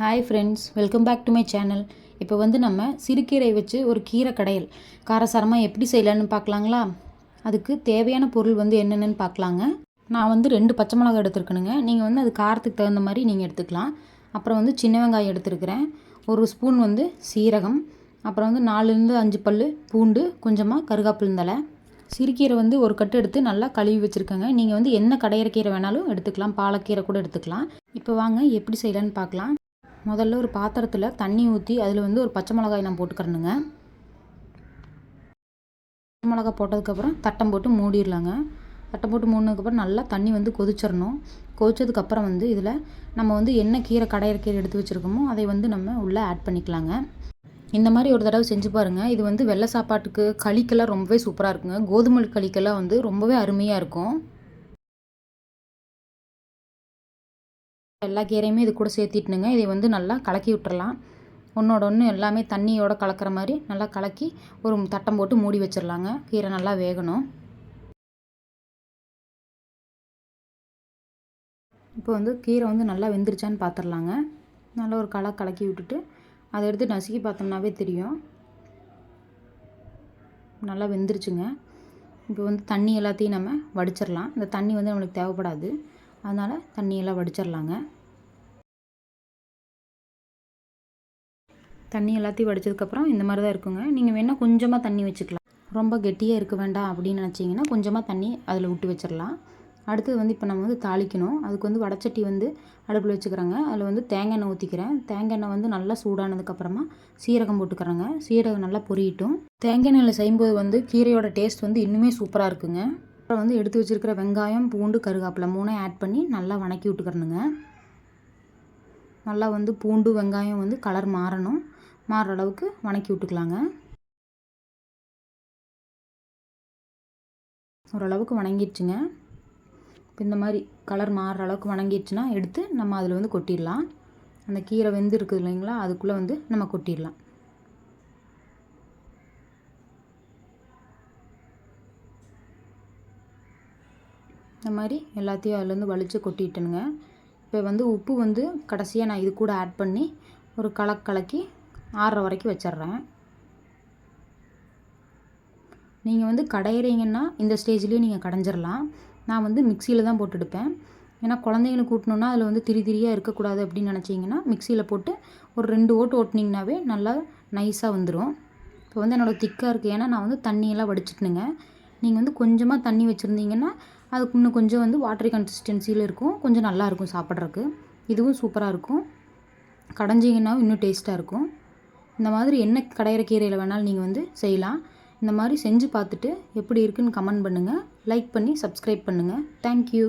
Hi friends welcome back to my channel இப்போ வந்து நம்ம சிறுகீரை வச்சு ஒரு கீரை கடையல். காரசாரமாக எப்படி செய்யலான்னு பார்க்கலாங்களா? அதுக்கு தேவையான பொருள் வந்து என்னென்னு பார்க்கலாங்க. நான் வந்து ரெண்டு பச்சை மிளகாய் எடுத்துருக்கணுங்க. நீங்கள் வந்து அது காரத்துக்கு தகுந்த மாதிரி நீங்கள் எடுத்துக்கலாம். அப்புறம் வந்து சின்ன வெங்காயம் எடுத்துருக்கிறேன். ஒரு ஸ்பூன் வந்து சீரகம். அப்புறம் வந்து நாலுலேருந்து அஞ்சு பல் பூண்டு கொஞ்சமாக கருகாப்பில் சிறுகீரை வந்து ஒரு கட்டு எடுத்து நல்லா கழுவி வச்சுருக்கேங்க. நீங்கள் வந்து என்ன கடையிற கீரை வேணாலும் எடுத்துக்கலாம். பாலக்கீரை கூட எடுத்துக்கலாம். இப்போ வாங்க எப்படி செய்யலான்னு பார்க்கலாம். முதல்ல ஒரு பாத்திரத்தில் தண்ணி ஊற்றி அதில் வந்து ஒரு பச்சை மிளகாய் நான் போட்டுக்கிறேனுங்க. பச்சை மிளகாய் போட்டதுக்கப்புறம் தட்டம் போட்டு மூடிடலாங்க தட்டம் போட்டு மூடினதுக்கப்புறம் நல்லா தண்ணி வந்து கொதிச்சிடணும் கொதிச்சதுக்கப்புறம் வந்து இதில் நம்ம வந்து என்ன கீரை கடையிற கீரை எடுத்து வச்சுருக்கோமோ அதை வந்து நம்ம உள்ளே ஆட் பண்ணிக்கலாங்க. இந்த மாதிரி ஒரு தடவை செஞ்சு பாருங்கள் இது வந்து வெள்ளை சாப்பாட்டுக்கு களிக்கெல்லாம் ரொம்பவே சூப்பராக இருக்குங்க. கோதுமை களிக்கெல்லாம் வந்து ரொம்பவே அருமையாக இருக்கும். எல்லா கீரையுமே இது கூட சேர்த்திட்டுனுங்க. இதை வந்து நல்லா கலக்கி விட்டுறலாம். ஒன்றோட ஒன்று எல்லாமே தண்ணியோட கலக்கிற மாதிரி நல்லா கலக்கி ஒரு தட்டம் போட்டு மூடி வச்சிடலாங்க கீரை நல்லா வேகணும். இப்போ வந்து கீரை வந்து நல்லா வெந்துருச்சான்னு பார்த்துடலாங்க நல்லா ஒரு களை கலக்கி விட்டுட்டு அதை எடுத்து நசுக்கி பார்த்தோம்னாவே தெரியும். நல்லா வெந்துருச்சுங்க. இப்போ வந்து தண்ணி எல்லாத்தையும் நம்ம வடிச்சிடலாம் இந்த தண்ணி வந்து நம்மளுக்கு தேவைப்படாது. அதனால் தண்ணியெல்லாம் வடிச்சிடலாங்க தண்ணி எல்லாத்தையும் வடித்ததுக்கப்புறம் இந்த மாதிரி தான் இருக்குங்க. நீங்கள் வேணால் கொஞ்சமாக தண்ணி வச்சுக்கலாம். ரொம்ப கெட்டியாக இருக்க வேண்டாம் அப்படின்னு நினச்சிங்கன்னா கொஞ்சமாக தண்ணி அதில் விட்டு வச்சிடலாம் அடுத்தது வந்து இப்போ நம்ம வந்து தாளிக்கணும். அதுக்கு வந்து வடச்சட்டி வந்து அடுப்பில் வச்சுக்கிறாங்க. அதில் வந்து தேங்காய் எண்ணெய் ஊற்றிக்கிறேன் தேங்காய் எண்ணெய் வந்து நல்லா சூடானதுக்கப்புறமா சீரகம் போட்டுக்கிறேங்க. சீரகம் நல்லா பொரியட்டும். தேங்காய் எண்ணெயில் செய்யும்போது வந்து கீரையோட டேஸ்ட் வந்து இன்னுமே சூப்பராக இருக்குங்க. அப்புறம் வந்து எடுத்து வச்சுருக்கிற வெங்காயம் பூண்டு கருகாப்பில் மூணையும் ஆட் பண்ணி நல்லா வணக்கி விட்டுக்கிறணுங்க. நல்லா வந்து பூண்டு வெங்காயம் வந்து கலர் மாறணும். மாறுற அளவுக்கு வணக்கி விட்டுக்கலாங்க. ஓரளவுக்கு வணங்கிடுச்சுங்க. இப்போ இந்த மாதிரி கலர் மாறுற அளவுக்கு வணங்கிடுச்சுன்னா எடுத்து நம்ம அதில் வந்து கொட்டிடலாம். அந்த கீரை வெந்து இருக்குது இல்லைங்களா அதுக்குள்ளே வந்து நம்ம கொட்டிடலாம். இந்த மாதிரி எல்லாத்தையும் அதுலேருந்து வலித்து கொட்டிட்டேனுங்க. இப்போ வந்து உப்பு வந்து கடைசியாக நான் இது கூட ஆட் பண்ணி ஒரு கலக்கலக்கி ஆறுற வரைக்கும் வச்சிட்றேன். நீங்கள் வந்து கடையிறீங்கன்னா இந்த ஸ்டேஜ்லேயும் நீங்கள் கடைஞ்சிடலாம். நான் வந்து மிக்சியில் தான் போட்டு எடுப்பேன். ஏன்னா குழந்தைங்களுக்கு கூட்டணுன்னா அதில் வந்து திரி திரியாக இருக்கக்கூடாது அப்படின்னு நினச்சிங்கன்னா மிக்சியில் போட்டு ஒரு ரெண்டு ஓட்டு ஓட்டினீங்கனாவே நல்லா நைஸாக வந்துடும் இப்போ வந்து என்னோடய திக்காக இருக்குது ஏன்னா நான் வந்து தண்ணியெல்லாம் வடிச்சிட்டுனுங்க நீங்கள் வந்து கொஞ்சமாக தண்ணி வச்சுருந்தீங்கன்னா அதுக்கு இன்னும் கொஞ்சம் வந்து வாட்டர் கன்சிஸ்டன்சியில் இருக்கும். கொஞ்சம் நல்லாயிருக்கும் சாப்பிட்றதுக்கு. இதுவும் சூப்பராக இருக்கும். கடைஞ்சிங்கன்னா இன்னும் டேஸ்ட்டாக இருக்கும். இந்த மாதிரி என்ன கடையிற கீரையில் வேணாலும் நீங்கள் வந்து செய்யலாம். இந்த மாதிரி செஞ்சு பார்த்துட்டு எப்படி இருக்குன்னு கமெண்ட் பண்ணுங்கள் லைக் பண்ணி சப்ஸ்கிரைப் பண்ணுங்கள் தேங்க்யூ